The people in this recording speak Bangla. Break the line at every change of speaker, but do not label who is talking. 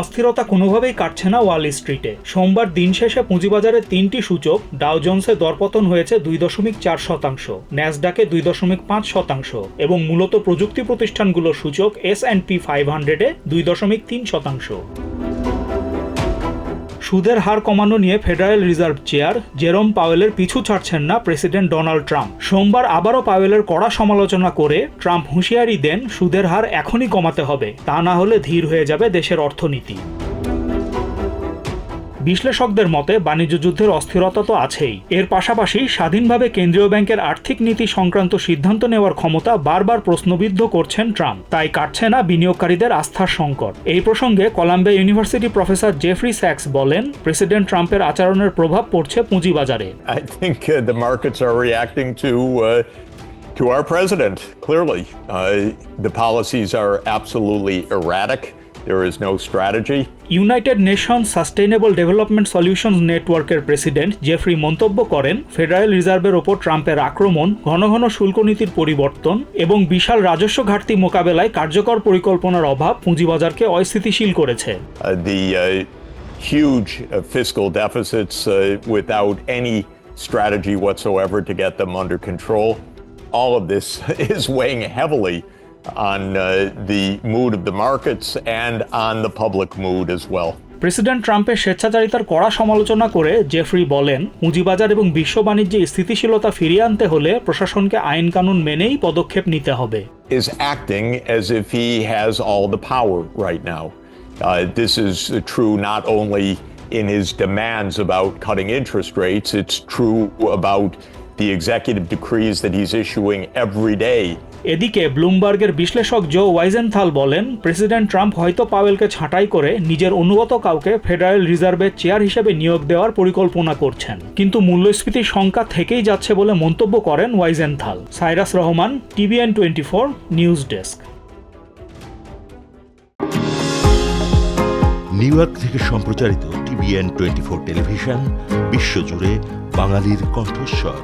অস্থিরতা কোনোভাবেই কাটছে না ওয়াল স্ট্রিটে। সোমবার দিন শেষে পুঁজিবাজারে তিনটি সূচক, ডাও জোন্সে দরপতন হয়েছে দুই দশমিক চার শতাংশ, ন্যাসডাকে দুই দশমিক পাঁচ শতাংশ এবং মূলত প্রযুক্তি প্রতিষ্ঠানগুলোর সূচক এস অ্যান্ড পি ফাইভ হান্ড্রেডে দুই দশমিক তিন শতাংশ। সুদের হার কমানো নিয়ে ফেডারেল রিজার্ভ চেয়ার জেরম পাওয়েলের পিছু ছাড়ছেন না প্রেসিডেন্ট ডোনাল্ড ট্রাম্প। সোমবার আবারও পাওয়েলের কড়া সমালোচনা করে ট্রাম্প হুঁশিয়ারি দেন, সুদের হার এখনই কমাতে হবে, তা না হলে ধীর হয়ে যাবে দেশের অর্থনীতি। বিশ্লেষকদের মতে বাণিজ্য যুদ্ধের অস্থিরতা তো আছেই এর পাশাপাশি স্বাধীনভাবে কেন্দ্রীয় ব্যাংকের আর্থিক নীতি সংক্রান্ত সিদ্ধান্ত নেওয়ার ক্ষমতা বারবার প্রশ্নবিদ্ধ করছেন ট্রাম্প তাই কাটছে না বিনিয়োগকারীদের আস্থার সংকট এই প্রসঙ্গে কলাম্বিয়া ইউনিভার্সিটি প্রফেসর জেফরি স্যাক্স বলেন প্রেসিডেন্ট ট্রাম্পের আচরণের প্রভাব পড়ছে পুঁজিবাজারে
I uh, uh, to our president. Clearly, uh, the policies are absolutely erratic. There is no strategy.
United nation sustainable development solutions নেটওয়ার্কের প্রেসিডেন্ট জেফরি মন্তব্য করেন ফেডারেল রিজার্ভের ওপর ট্রাম্পের আক্রমণ ঘন ঘন শুল্ক নীতির পরিবর্তন এবং বিশাল রাজস্ব ঘাটতি মোকাবেলায় কার্যকর পরিকল্পনার অভাব পুঁজিবাজারকে অস্থিতিশীল করেছে
Uh, the uh, huge uh, fiscal deficits uh, without any strategy whatsoever to get them under control. All of this is weighing heavily on uh, the mood of the markets and on the public mood as well.
President ট্রাম্পের স্বেচ্ছাচারিতার কড়া সমালোচনা করে জেফরি বলেন পুঁজিবাজার এবং বিশ্ব বাণিজ্যে স্থিতিশীলতা ফিরিয়ে আনতে হলে প্রশাসনকে আইন কানুন মেনেই পদক্ষেপ নিতে হবে
is acting as if he has all the power right now. Uh, this is true not only in his demands about cutting interest rates, it's true about the executive decrees that he's issuing every day.
এদিকে ব্লুমবার্গের বিশ্লেষক জো ওয়াইজেনথাল বলেন প্রেসিডেন্ট ট্রাম্প হয়তো পাওয়েলকে ছাঁটাই করে নিজের অনুগত কাউকে ফেডারেল রিজার্ভের চেয়ার হিসেবে নিয়োগ দেওয়ার পরিকল্পনা করছেন। কিন্তু মূল্যস্ফীতির সংখ্যা থেকেই যাচ্ছে বলে মন্তব্য করেন Wiesenthal. Cyrus Rahman TVN twenty four news desk.
New York থেকে সম্প্রচারিত টিভিএন টোয়েন্টি ফোর টেলিভিশন বিশ্বজুড়ে বাঙালির কণ্ঠস্বর।